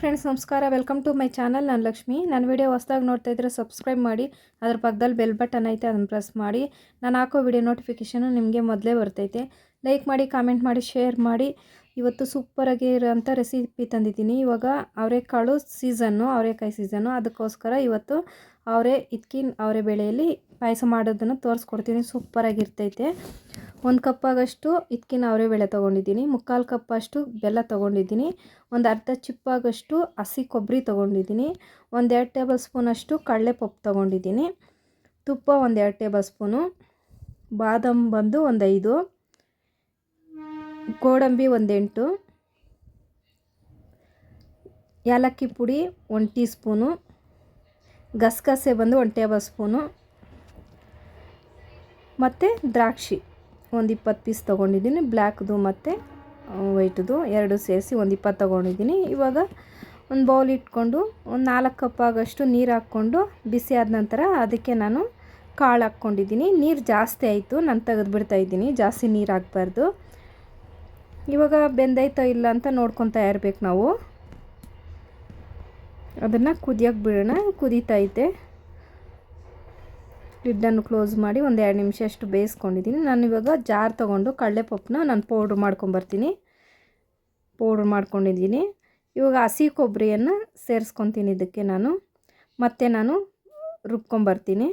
Friends ನಮಸ್ಕಾರ. Welcome to my channel ನಾನು ಲಕ್ಷ್ಮಿ. ನನ್ನ ವಿಡಿಯೋ ಹೊಸದಾಗಿ ನೋಡ್ತಾ ಇದ್ರೆ ಸಬ್ಸ್ಕ್ರೈಬ್ ಮಾಡಿ, ಅದ್ರ ಪಕ್ಕದಲ್ಲಿ ಬೆಲ್ ಬಟನ್ ಐತೆ ಅದನ್ನು ಪ್ರೆಸ್ ಮಾಡಿ. ನಾನು ಹಾಕೋ ವಿಡಿಯೋ ನೋಟಿಫಿಕೇಷನು ನಿಮಗೆ ಮೊದಲೇ ಬರ್ತೈತೆ. ಲೈಕ್ ಮಾಡಿ ಕಾಮೆಂಟ್ ಮಾಡಿ ಶೇರ್ ಮಾಡಿ. ಇವತ್ತು ಸೂಪರಾಗಿ ಇರೋಂಥ ರೆಸಿಪಿ ತಂದಿದ್ದೀನಿ. ಇವಾಗ ಅವರೆಕಾಳು ಸೀಸನ್ನು ಅವರೆಕಾಯಿ ಸೀಸನ್ನು ಅದಕ್ಕೋಸ್ಕರ ಇವತ್ತು ಅವರೇ ಇದಕ್ಕಿನ ಅವರೆ ಬೆಳೆಯಲ್ಲಿ ಪಾಯಸ ಮಾಡೋದನ್ನು ತೋರಿಸ್ಕೊಡ್ತೀನಿ. ಸೂಪರಾಗಿರ್ತೈತೆ ಒಂದು ಕಪ್ಪಾಗಷ್ಟು ಇದಕ್ಕಿನ ಅವರೆ ಬೇಳೆ ತೊಗೊಂಡಿದ್ದೀನಿ, ಮುಕ್ಕಾಲು ಕಪ್ಪಷ್ಟು ಬೆಲ್ಲ ತೊಗೊಂಡಿದ್ದೀನಿ, ಒಂದು ಅರ್ಧ ಚಿಪ್ಪಾಗಷ್ಟು ಹಸಿ ಕೊಬ್ಬರಿ ತೊಗೊಂಡಿದ್ದೀನಿ ಒಂದೆರಡು ಟೇಬಲ್ ಸ್ಪೂನಷ್ಟು ಕಡಲೆಪಪ್ಪು ತೊಗೊಂಡಿದ್ದೀನಿ, ತುಪ್ಪ ಒಂದೆರಡು ಟೇಬಲ್ ಸ್ಪೂನು, ಬಾದಾಮ್ ಬಂದು ಒಂದು ಐದು, ಗೋಡಂಬಿ ಒಂದೆಂಟು ಏಲಕ್ಕಿ ಪುಡಿ ಒಂದು ಟೀ ಸ್ಪೂನು, ಗಸಗಸೆ ಬಂದು ಒಂದು ಟೇಬಲ್ ಸ್ಪೂನು, ಮತ್ತು ದ್ರಾಕ್ಷಿ. ಒಂದು ಇಪ್ಪತ್ತು ಪೀಸ್ ತೊಗೊಂಡಿದ್ದೀನಿ. ಬ್ಲ್ಯಾಕ್ದು ಮತ್ತು ವೈಟ್ದು ಎರಡು ಸೇರಿಸಿ ಒಂದು ಇಪ್ಪತ್ತು ತೊಗೊಂಡಿದ್ದೀನಿ. ಇವಾಗ ಒಂದು ಬೌಲ್ ಇಟ್ಕೊಂಡು ಒಂದು ನಾಲ್ಕು ಕಪ್ ಆಗಷ್ಟು ನೀರು ಹಾಕ್ಕೊಂಡು ಬಿಸಿ ಆದ ನಂತರ ಅದಕ್ಕೆ ನಾನು ಕಾಳು ಹಾಕ್ಕೊಂಡಿದ್ದೀನಿ. ನೀರು ಜಾಸ್ತಿ ಆಯಿತು, ನಾನು ತೆಗೆದು ಬಿಡ್ತಾಯಿದ್ದೀನಿ ಜಾಸ್ತಿ ನೀರು ಹಾಕ್ಬಾರ್ದು. ಇವಾಗ ಬೆಂದೈತೋ ಇಲ್ಲ ಅಂತ ನೋಡ್ಕೊತಾ ಇರ್ಬೇಕು ನಾವು. ಅದನ್ನು ಕುದಿಯೋಕೆ ಬಿಡೋಣ. ಕುದೀತೈತೆ ಲಿಡ್ಡನ್ನು ಕ್ಲೋಸ್ ಮಾಡಿ ಒಂದು ಎರಡು ನಿಮಿಷ ಅಷ್ಟು ಬೇಯಿಸ್ಕೊಂಡಿದ್ದೀನಿ ನಾನು ಇವಾಗ ಜಾರ್ ತೊಗೊಂಡು ಕಡಲೆಪಪ್ಪನ್ನ ನಾನು ಪೌಡ್ರ್ ಮಾಡ್ಕೊಂಬರ್ತೀನಿ ಪೌಡ್ರ್ ಮಾಡ್ಕೊಂಡಿದ್ದೀನಿ ಇವಾಗ ಹಸಿ ಕೊಬ್ಬರಿಯನ್ನು ಸೇರಿಸ್ಕೊತೀನಿ ಇದಕ್ಕೆ ನಾನು. ಮತ್ತೆ ನಾನು ರುಬ್ಕೊಂಬರ್ತೀನಿ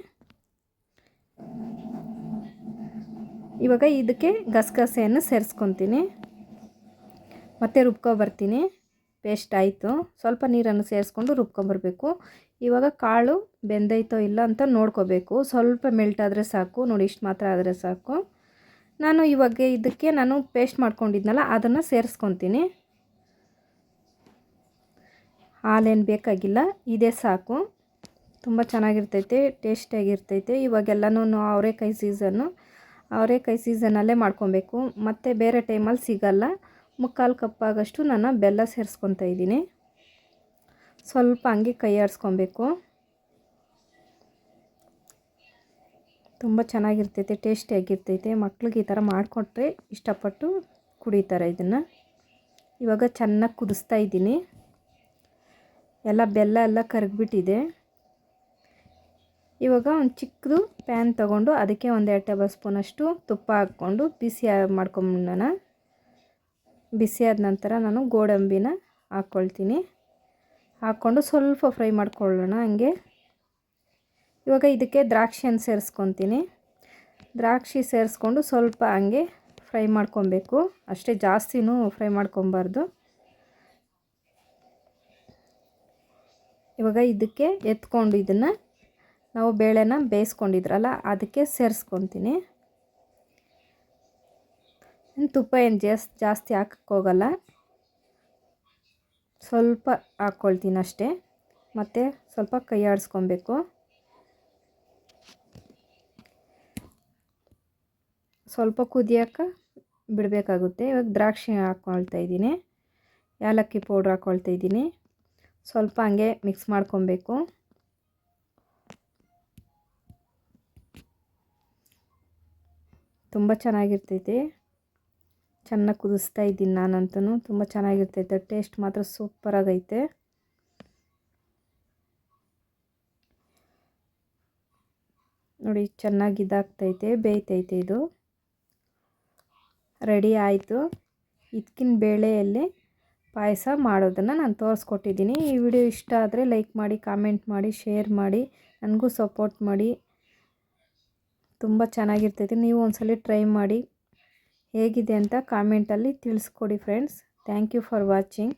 ಇವಾಗ ಇದಕ್ಕೆ ಗಸಗಸೆಯನ್ನು ಸೇರಿಸ್ಕೊತೀನಿ. ಮತ್ತೆ ರುಬ್ಕೊಬರ್ತೀನಿ ಪೇಸ್ಟ್ ಆಯಿತು. ಸ್ವಲ್ಪ ನೀರನ್ನು ಸೇರಿಸ್ಕೊಂಡು ರುಬ್ಕೊಂಬರ್ಬೇಕು. ಇವಾಗ ಕಾಳು ಬೆಂದೈತೋ ಇಲ್ಲ ಅಂತ ನೋಡ್ಕೋಬೇಕು. ಸ್ವಲ್ಪ ಮೆಲ್ಟ್ ಆದರೆ ಸಾಕು. ನೋಡಿ, ಇಷ್ಟು ಮಾತ್ರ ಆದರೆ ಸಾಕು. ನಾನು ಇವಾಗ ಇದಕ್ಕೆ ನಾನು ಪೇಸ್ಟ್ ಮಾಡ್ಕೊಂಡಿದ್ನಲ್ಲ, ಅದನ್ನು ಸೇರಿಸ್ಕೊತೀನಿ. ಹಾಲೇನು ಬೇಕಾಗಿಲ್ಲ. ಇದೇ ಸಾಕು. ತುಂಬ ಚೆನ್ನಾಗಿರ್ತೈತೆ, ಟೇಸ್ಟಿಯಾಗಿರ್ತೈತೆ. ಇವಾಗೆಲ್ಲನೂ ಅವರೆಕಾಯಿ ಸೀಸನ್ನು, ಅವರೆಕಾಯಿ ಸೀಸನಲ್ಲೇ ಮಾಡ್ಕೊಬೇಕು. ಮತ್ತು ಬೇರೆ ಟೈಮಲ್ಲಿ ಸಿಗಲ್ಲ. ಮುಕ್ಕಾಲು ಕಪ್ಪಾಗಷ್ಟು ನಾನು ಬೆಲ್ಲ ಸೇರಿಸ್ಕೊತಾ ಇದ್ದೀನಿ. ಸ್ವಲ್ಪ ಹಂಗೆ ಕೈ ಆಡಿಸ್ಕೊಬೇಕು. ತುಂಬ ಚೆನ್ನಾಗಿರ್ತೈತೆ ಟೇಸ್ಟಿಯಾಗಿರ್ತೈತೆ ಮಕ್ಳಿಗೆ ಈ ಥರ ಮಾಡಿಕೊಟ್ರೆ ಇಷ್ಟಪಟ್ಟು ಕುಡಿತಾರೆ ಇದನ್ನು. ಇವಾಗ ಚೆನ್ನಾಗಿ ಕುದಿಸ್ತಾ ಇದ್ದೀನಿ. ಎಲ್ಲ ಬೆಲ್ಲ ಎಲ್ಲ ಕರಗಿಬಿಟ್ಟಿದೆ. ಇವಾಗ ಒಂದು ಚಿಕ್ಕದು ಪ್ಯಾನ್ ತೊಗೊಂಡು ಅದಕ್ಕೆ ಒಂದು ಎರಡು ಟೇಬಲ್ ಸ್ಪೂನಷ್ಟು ತುಪ್ಪ ಹಾಕ್ಕೊಂಡು ಬಿಸಿ ಮಾಡ್ಕೊಂಬಿಡೋಣ. ಬಿಸಿ ಆದ ನಂತರ ನಾನು ಗೋಡಂಬಿನ ಹಾಕ್ಕೊಳ್ತೀನಿ. ಹಾಕ್ಕೊಂಡು ಸ್ವಲ್ಪ ಫ್ರೈ ಮಾಡ್ಕೊಳ್ಳೋಣ ಹಂಗೆ. ಇವಾಗ ಇದಕ್ಕೆ ದ್ರಾಕ್ಷಿಯನ್ನು ಸೇರಿಸ್ಕೊತೀನಿ. ದ್ರಾಕ್ಷಿ ಸೇರಿಸ್ಕೊಂಡು ಸ್ವಲ್ಪ ಹಂಗೆ ಫ್ರೈ ಮಾಡ್ಕೊಬೇಕು. ಅಷ್ಟೇ ಜಾಸ್ತಿನೂ ಫ್ರೈ ಮಾಡ್ಕೊಬಾರ್ದು. ಇವಾಗ ಇದಕ್ಕೆ ಎತ್ಕೊಂಡು ಇದನ್ನು ನಾವು ಬೇಳೆನ ಬೇಯಿಸ್ಕೊಂಡಿದ್ರಲ್ಲ, ಅದಕ್ಕೆ ಸೇರಿಸ್ಕೊತೀನಿ. ತುಪ್ಪ ಏನು ಜಾಸ್ತಿ ಜಾಸ್ತಿ ಹಾಕೋಕ್ಕೋಗಲ್ಲ ಸ್ವಲ್ಪ ಹಾಕ್ಕೊಳ್ತೀನಿ ಅಷ್ಟೇ. ಮತ್ತು ಸ್ವಲ್ಪ ಕೈ ಆಡಿಸ್ಕೊಬೇಕು. ಸ್ವಲ್ಪ ಕುದಿಯೋಕೆ ಬಿಡಬೇಕಾಗುತ್ತೆ. ಇವಾಗ ದ್ರಾಕ್ಷಿ ಹಾಕ್ಕೊಳ್ತಾ ಇದ್ದೀನಿ. ಏಲಕ್ಕಿ ಪೌಡ್ರ್ ಹಾಕ್ಕೊಳ್ತಾ ಇದ್ದೀನಿ. ಸ್ವಲ್ಪ ಹಂಗೆ ಮಿಕ್ಸ್ ಮಾಡ್ಕೊಬೇಕು. ತುಂಬ ಚೆನ್ನಾಗಿರ್ತೈತಿ. ಚೆನ್ನಾಗಿ ಕುದಿಸ್ತಾ ಇದ್ದೀನಿ ನಾನಂತೂ ತುಂಬ ಚೆನ್ನಾಗಿರ್ತೈತೆ. ಟೇಸ್ಟ್ ಮಾತ್ರ ಸೂಪರಾಗೈತೆ ನೋಡಿ, ಚೆನ್ನಾಗಿ ಇದಾಗ್ತೈತೆ, ಬೇಯ್ತೈತೆ ಇದು. ರೆಡಿ ಆಯಿತು. ಇದಕ್ಕಿನ ಬೇಳೆಯಲ್ಲಿ ಪಾಯಸ ಮಾಡೋದನ್ನು ನಾನು ತೋರಿಸ್ಕೊಟ್ಟಿದ್ದೀನಿ. ಈ ವಿಡಿಯೋ ಇಷ್ಟ ಆದರೆ ಲೈಕ್ ಮಾಡಿ ಕಾಮೆಂಟ್ ಮಾಡಿ ಶೇರ್ ಮಾಡಿ, ನನಗೂ ಸಪೋರ್ಟ್ ಮಾಡಿ. ತುಂಬ ಚೆನ್ನಾಗಿರ್ತೈತೆ. ನೀವು ಒಂದ್ಸಲಿ ಟ್ರೈ ಮಾಡಿ. ಹೇಗಿದೆ ಅಂತ ಕಾಮೆಂಟಲ್ಲಿ ತಿಳಿಸ್ಕೊಡಿ friends thank you for watching